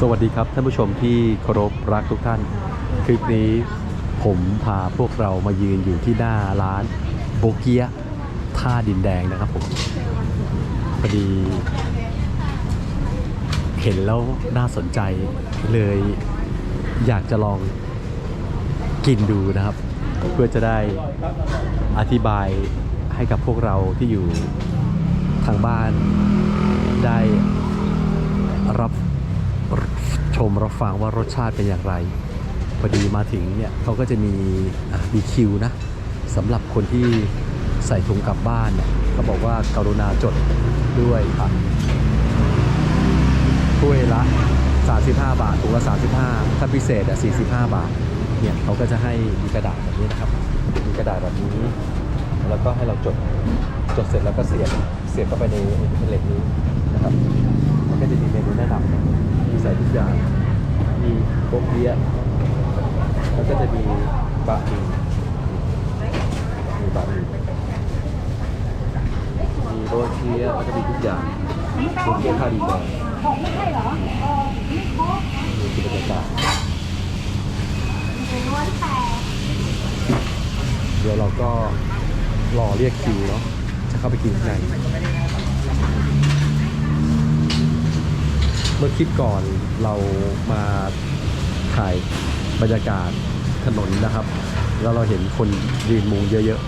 สวัสดีครับท่านผู้ชมที่เคารพรักทุกท่าน คลิปนี้ผมพาพวกเรามายืนอยู่ที่หน้าร้านโบเกียท่าดินแดงนะครับผมพอดีเห็นแล้วน่าสนใจเลยอยากจะลองกินดูนะครับ เพื่อจะได้อธิบายให้กับพวกเราที่อยู่ทางบ้านได้รับ ชมรับฟังว่ารสชาติเป็นอย่างไร พอดีมาถึงเนี่ยเขาก็จะมีมีคิวนะสำหรับคนที่ใส่ถุงกลับบ้านเนี่ยเขาบอกว่าการุณาจดด้วยอะถ้วยละ 35 บาทถุงละ 35 ถ้าพิเศษอะ45 บาท เนี่ยเขาก็จะให้มีกระดาษแบบนี้นะครับ มีกระดาษแบบนี้ แล้วก็ให้เราจด จดเสร็จแล้วก็เสียบ เสียบเข้าไปในเหล็กนี้นะครับ มันก็จะมีเมนูแนะนำ มีใส่ทุกอย่าง มีโป๊กเปี๊ยะแล้วก็จะมีบะหมี่มีบะหมี่มีโรยเกี๊ยแล้วก็มีทุกอย่างโรยเกี๊ยะข้าวดีแดงของไม่ใช่เหรอเออไม่ครบนี่คือบรรยากาศเป็นร้อยแปดเดี๋ยวเราก็รอเรียกคิวเนาะจะเข้าไปกินข้างใน เมื่อคลิปก่อนเรามาถ่ายบรรยากาศถนนนะครับ แล้วเราเห็นคนยืนมุงเยอะ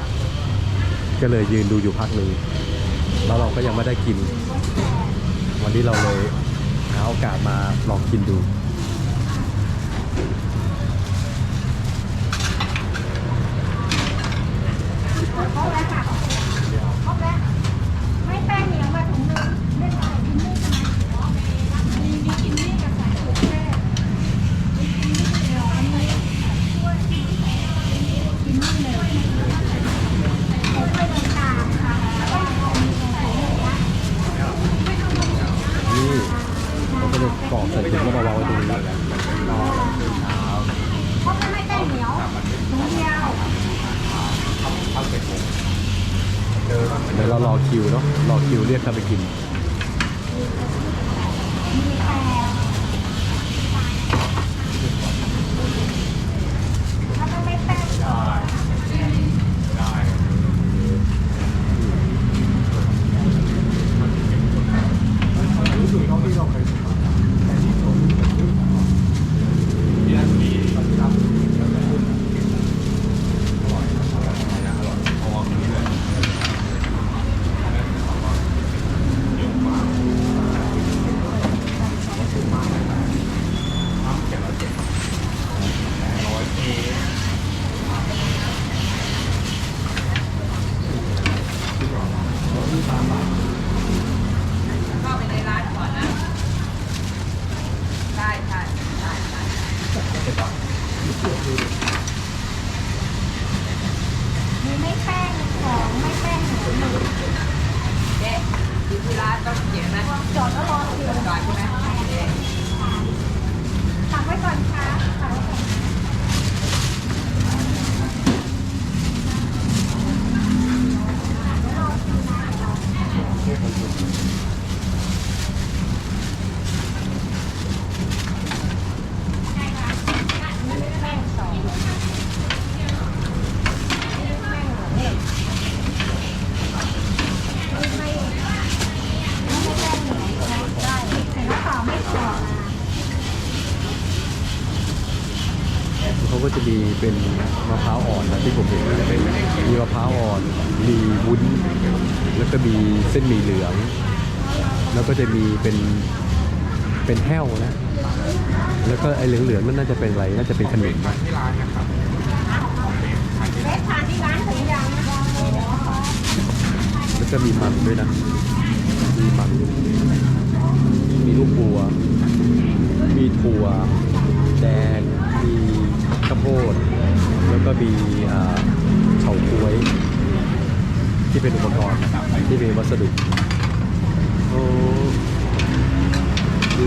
ๆ ก็เลยยืนดูอยู่พักหนึ่งแล้วเราก็ยังไม่ได้กิน วันนี้เราเลยหาโอกาสมาลองกินดู ส้นหมี่เหลือง แล้วก็จะมีเป็นเป็นแห้วนะ แล้วก็ไอ้เหลืองๆนั่นน่าจะเป็นอะไร น่าจะเป็นขนมนะเฟสทานที่ร้านถึงยังแล้วก็มีมันด้วยนะ มีมัน มีลูกบัว มีถั่ว แดง มีข้าวโพด แล้วก็มีเฉาก๊วย ที่เป็นอุปกรณ์ที่เป็นวัสดุโอ้ดู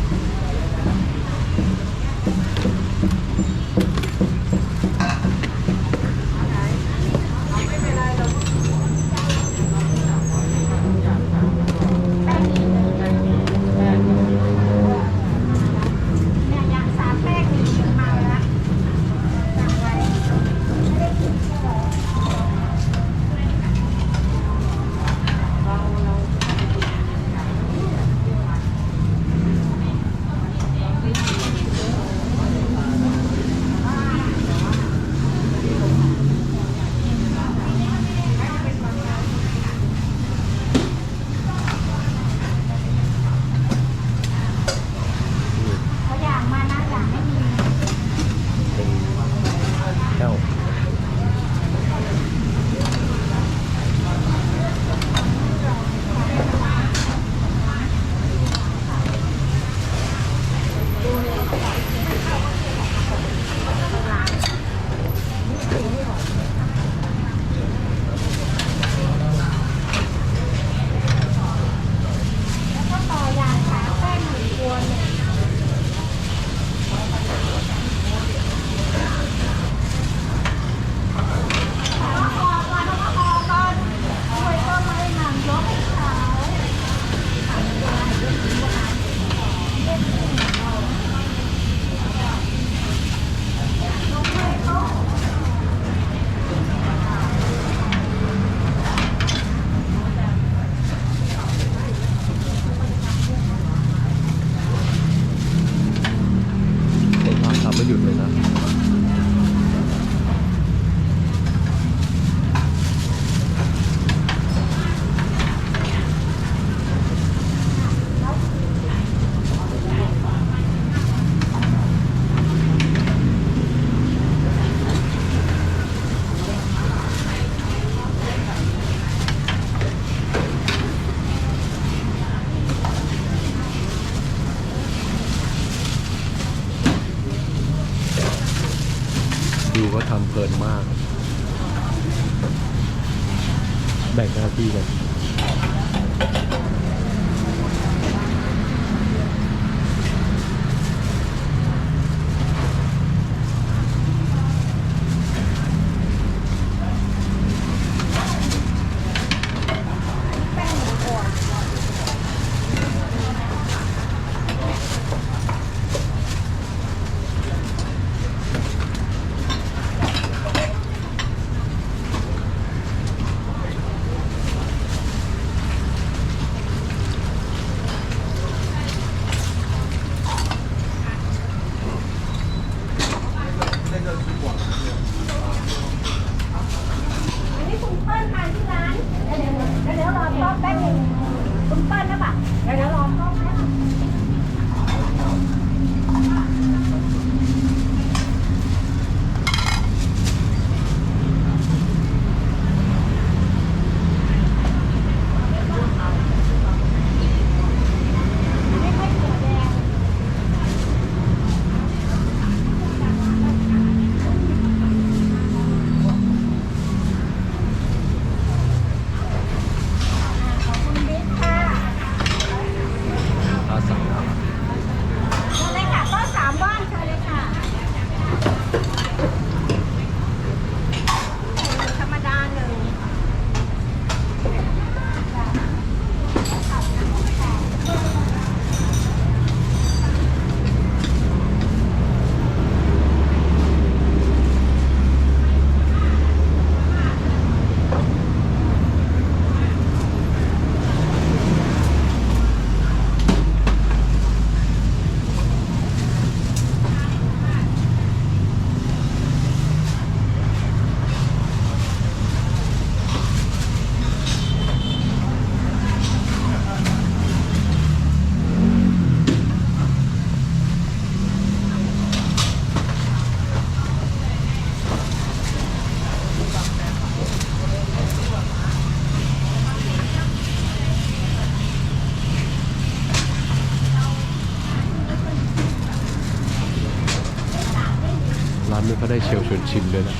เชลชวนชิมด้วยนะ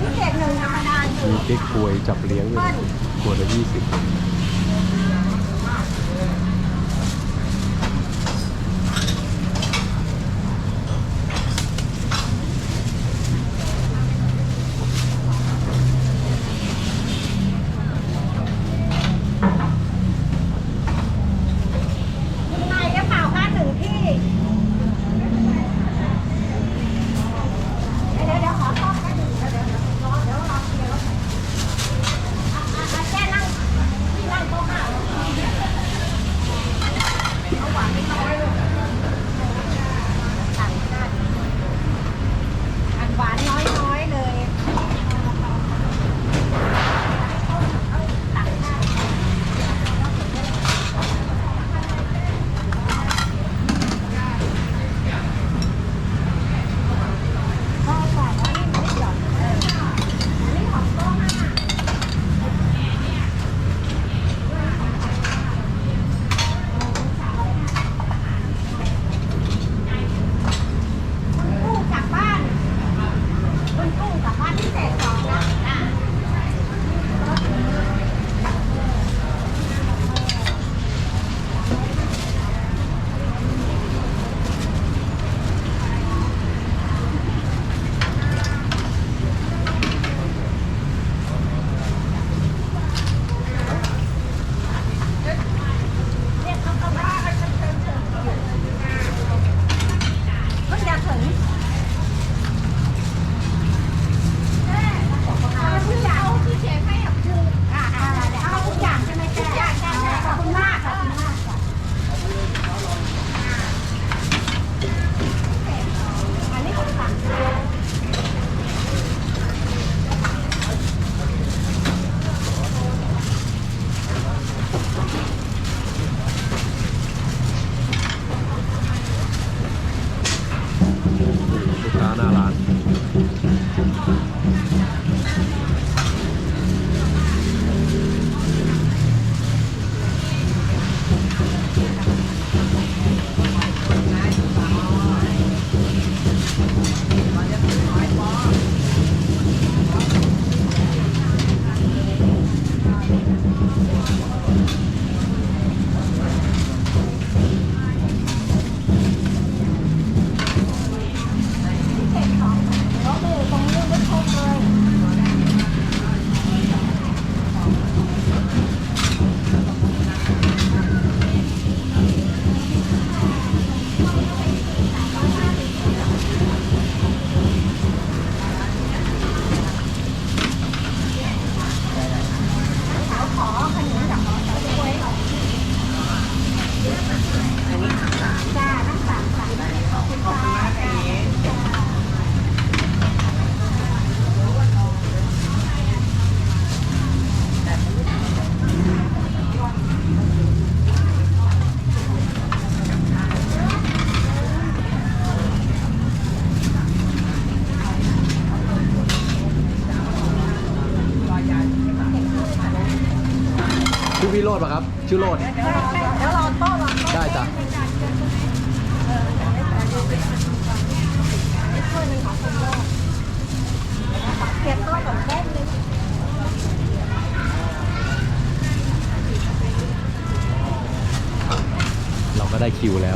มีเก๊กป่วยจับเลี้ยงด้ยนะขวดละยี่สิบ ชื่อโรดแล้วเราต้เราได้จ้ะเก็บโต้กับแป๊บนึงเราก็ได้คิวแล้ว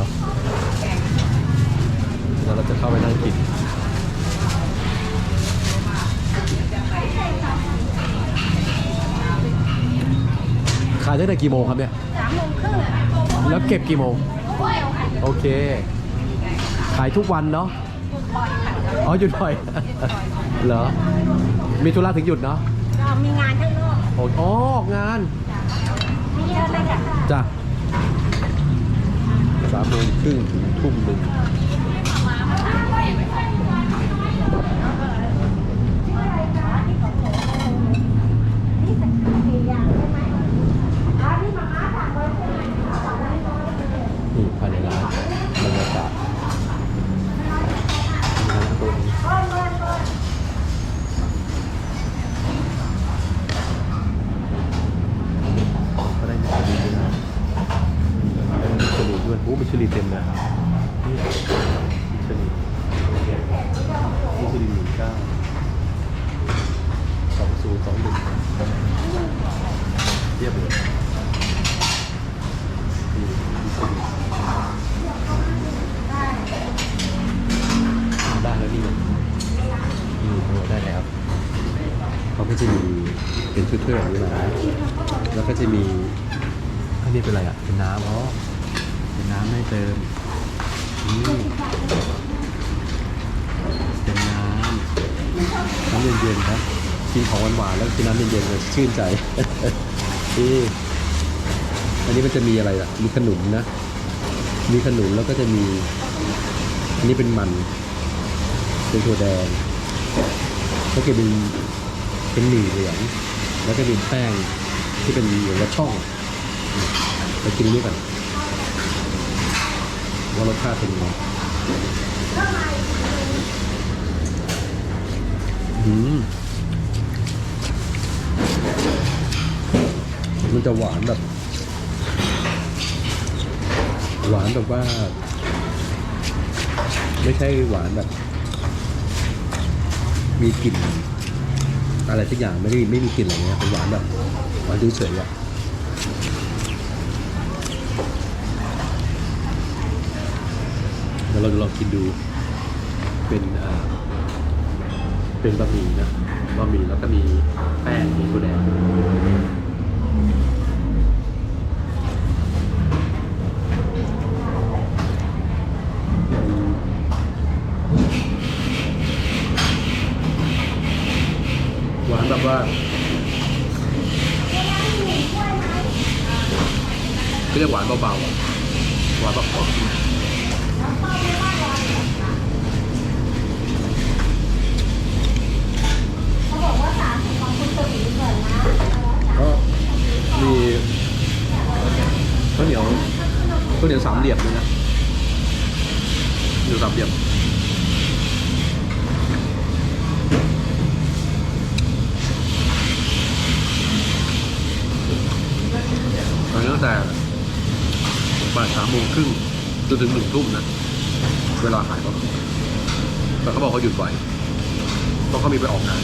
ตั้งแต่กี่โมงครับเนี่ยสามโมงครึ่งแล้วเก็บกี่โมงโอเค ขายทุกวันเนาะอ๋อหยุดบ่อย เหรอ มีธุระถึงหยุดเนาะมีงานข้างนอกโอ้งานจ้ะสามโมงครึ่งถึงทุ่มหนึ่ง จะมีเป็นถ้วยๆแบบนี้มาแล้วก็จะมีอันนี้เป็นอะไรอะ เป็นน้ำอ๋อเป็นน้ำให้เติมนี่เป็นน้ำน้ำเย็นๆครับกินของหวานๆแล้วกินน้ำเย็นๆเลยชื่นใจ นี่อันนี้มันจะมีอะไรอะ มีขนุนนะ มีขนุนแล้วก็จะมี อันนี้เป็นมัน เป็นถั่วแดงแล้วก็เป็น เป็นหมี่เหลือง แล้วก็เป็นแป้งที่เป็นเหมือนกับช่องไปกินนี้ก่อนว่ารสชาติเป็นยังไงอืมมันจะหวานแบบ หวานแบบว่า ไม่ใช่หวานแบบ มีกลิ่น อะไรสักอย่างไม่ได้ไม่มีกลิ่นอะไรเงี้ยเป็นหวานแบบหวานเฉยๆอะเดี๋ยวเราจะลองกินดูเป็นอ่าเป็นบะหมี่นะบะหมี่แล้วก็มีแป้งมีถั่วแดงหวาน แบบว่าก็เรียกหวานเบาๆ หวานแบบพอกินก็มีข้าวเหนียวข้าวเหนียวสามเหลี่ยมเลยนะเหนียวสามเหลี่ยมตอนนี้ตั้งแต่บ่ายสามโมงครึ่งจนถึงหนึ่ง ทุ่มนะ เวลาขายเขาแต่เขาบอกเขาหยุดไวเพราะเขามีไปออกงาน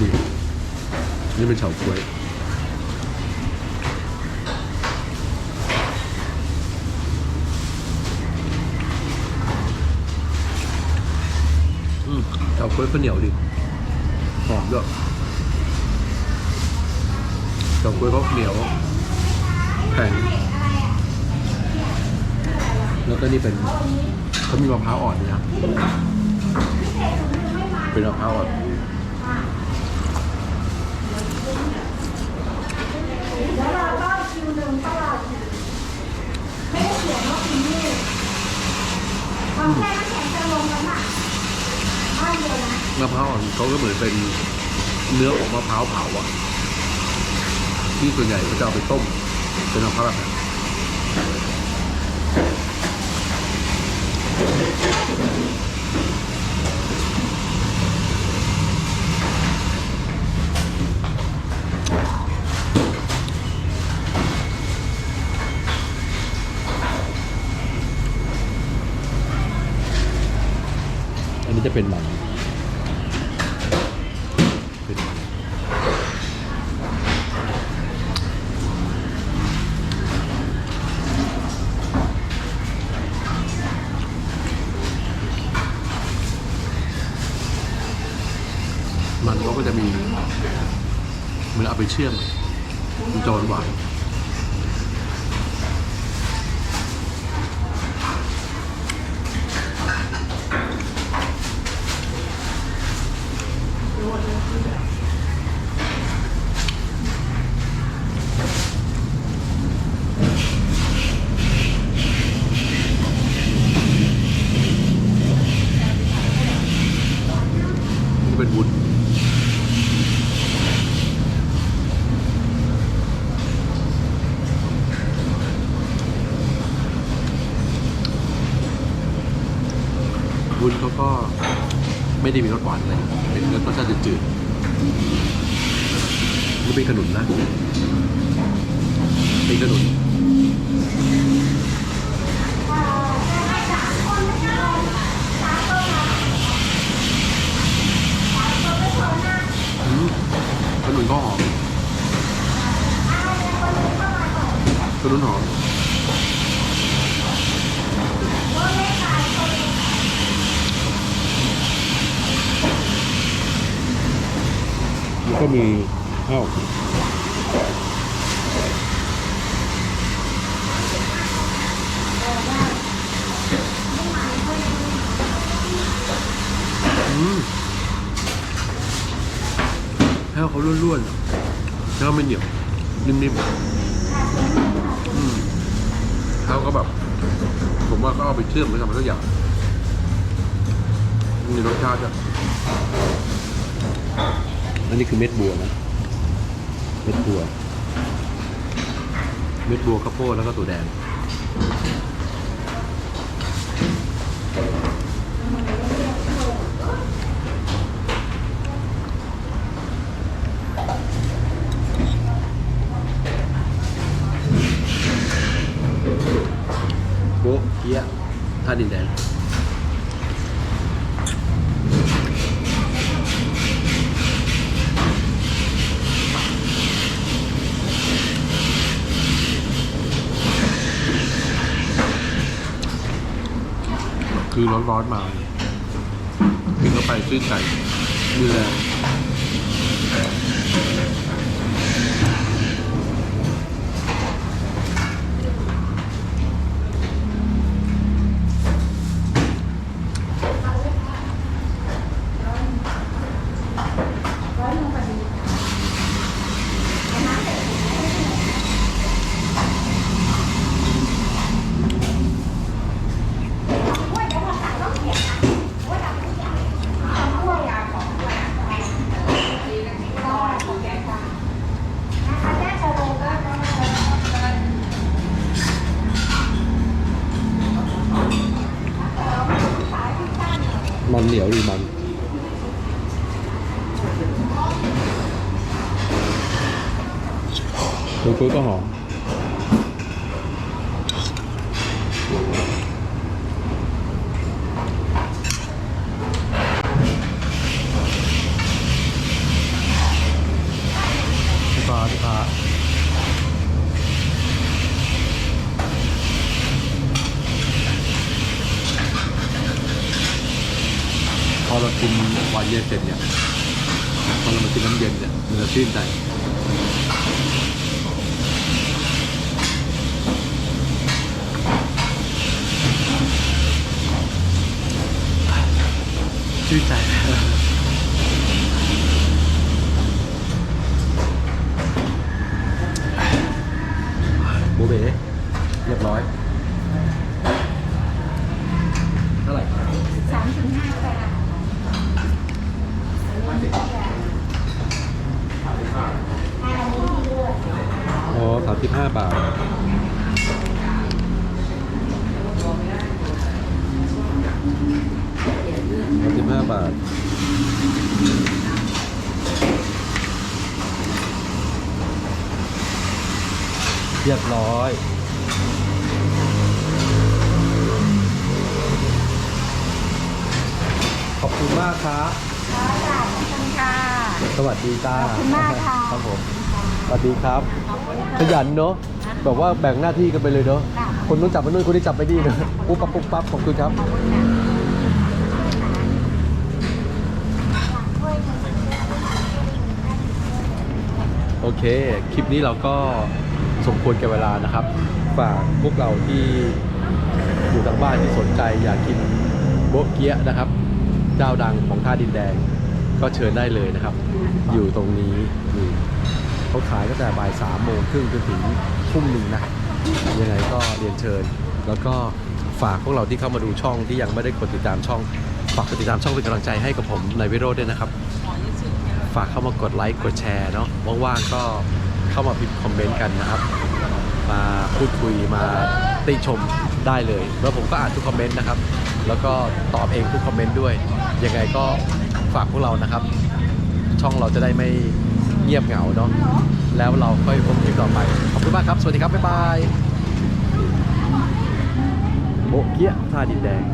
นี่นี่เป็นเฉาก๊วยอืมเฉาก๊วยข้าวเหนียวดิ หอมด้วยเฉาก๊วยเขาเหนียวแข็งแล้วก็นี่เป็นเขามีมะพร้าวอ่อนนะเป็นมะพร้าวอ่อนแล้วเราก็คิวหนึ่งตลอดไม่ได้เขียนว่าคุณนี่ความแค่น้ำแข็งจะลงกันอะบ้านเดียวนะ มะพร้าวอ่อนเขาก็เหมือนเป็นเนื้อของมะพร้าวเผาอะที่ส่วนใหญ่เขาจะเอาไปต้ม เป็นมะพร้าวแบบนั้นอันนี้จะเป็นมัน เหมือนเอาไปเชื่อม ก็ไม่ได้มีรสหวานเลยเป็นรสชาติจืดๆไม่เป็นขนุนนะเป็นขนุน เอ่อจะให้สาม ก็มีข้าวอืมข้าว เขาล้วนๆข้าวไม่เหนียวนิ่มๆอืมข้าวก็แบบ ผมว่าก็เอาไปเชื่อมไปทำอะไรสักอย่างมีรสชาติอะอันนี้คือเม็ดบัวนะ เม็ดบัว เม็ดบัวข้าวโพดแล้วก็ตัวแดง โบ๊ะเกี๊ยะ ท่าดินแดงคือร้อนๆมากินเข้าไปชื่นใจนี่แหละมันเหนียวดีมัน ดูกุ้ยก็หอม พี่ฟ้าพี่ฟ้าพอเรากินหวานเย็นเสร็จเนี่ย พอเรามากินน้ำเย็นเนี่ยมันจะชื่นใจ ชื่นใจ โบเบ๋เรียบร้อย เท่าไหร่ครับ สามถึงห้าแปดให้อันนี้ที่เลือก อ๋อสามสิบห้าบาท สามสิบห้าบาท เรียบร้อย ขอบคุณมากครับ ค่ะจ้ะขอบคุณค่ะ สวัสดี จ้าขอบคุณมากค่ะครับผมสวัสดีครับ ขยันเนาะแบบว่าแบ่งหน้าที่กันไปเลยเนาะค่ะคนนู้นจับไปนู้นคนนี้จับไปนี่เนาะปุ๊บปั๊บปุ๊บปั๊บขอบคุณครับขอบคุณค่ะโอเค คลิปนี้เราก็สมควรแก่เวลานะครับ ฝากพวกเราที่อยู่ทางบ้านที่สนใจอยากกินโบะเกี๊ยะนะครับ เจ้าดังของท่าดินแดง ก็เชิญได้เลยนะครับ อยู่ตรงนี้นี่เขาขายตั้งแต่บ่ายสามโมงครึ่งจนถึงทุ่มหนึ่งนะยังไงก็เรียนเชิญ แล้วก็ฝากพวกเราที่เข้ามาดูช่องที่ยังไม่ได้กดติดตามช่องฝากกดติดตามช่องเป็นกำลังใจให้กับผมในวิโรจน์ด้วยนะครับ ฝากเข้ามากดไลค์กดแชร์เนาะว่างๆก็เข้ามาพิมพ์คอมเมนต์กันนะครับ มาพูดคุยมาติชมได้เลย แล้วผมก็อ่านทุกคอมเมนต์นะครับ แล้วก็ตอบเองทุกคอมเมนต์ด้วยยังไงก็ฝากพวกเรานะครับ ช่องเราจะได้ไม่เงียบเหงาเนาะแล้วเราค่อยพบคลิปต่อไป ขอบคุณมากครับ สวัสดีครับ บ๊ายบายโบเกียท่าดินแดง